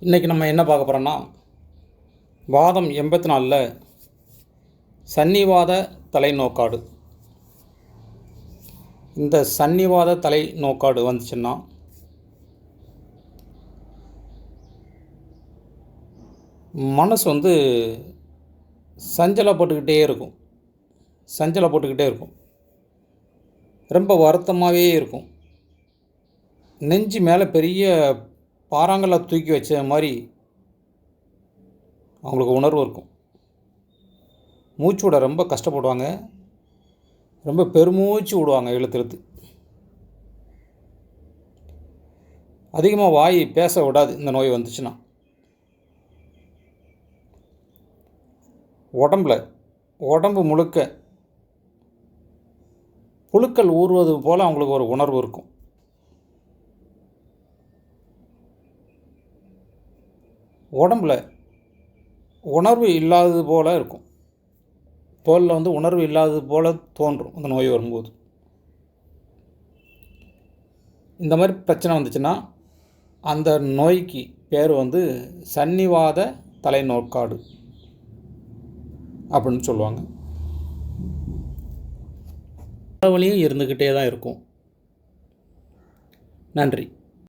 இன்றைக்கி நம்ம என்ன பார்க்க போகிறோன்னா வாதம் எண்பத்தி நாலில் சன்னிவாத தலைநோக்காடு. இந்த சன்னிவாத தலை நோக்காடு வந்துச்சுன்னா மனசு வந்து சஞ்சலப்பட்டுக்கிட்டே இருக்கும். சஞ்சலப்பட்டுக்கிட்டே இருக்கும். ரொம்ப வருத்தமாகவே இருக்கும். நெஞ்சு மேலே பெரிய பாறாங்கல்ல தூக்கி வச்ச மாதிரி அவங்களுக்கு உணர்வு இருக்கும். மூச்சு விட ரொம்ப கஷ்டப்படுவாங்க. ரொம்ப பெருமூச்சு விடுவாங்க இழுத்து இழுத்து. அதிகமாக வாய் பேச விடாது இந்த நோய் வந்துச்சுன்னா. உடம்புல உடம்பு முழுக்க புழுக்கள் ஊறுவது போல் அவங்களுக்கு ஒரு உணர்வு இருக்கும். உடம்புல உணர்வு இல்லாதது போல் இருக்கும். தோலில் வந்து உணர்வு இல்லாதது போல் தோன்றும் அந்த நோய் வரும்போது. இந்த மாதிரி பிரச்சனை வந்துச்சுன்னா அந்த நோய்க்கு பேர் வந்து சன்னிவாத தலைநோக்காடு அப்படின்னு சொல்லுவாங்க. வழியும் இருந்துக்கிட்டே தான் இருக்கும். நன்றி.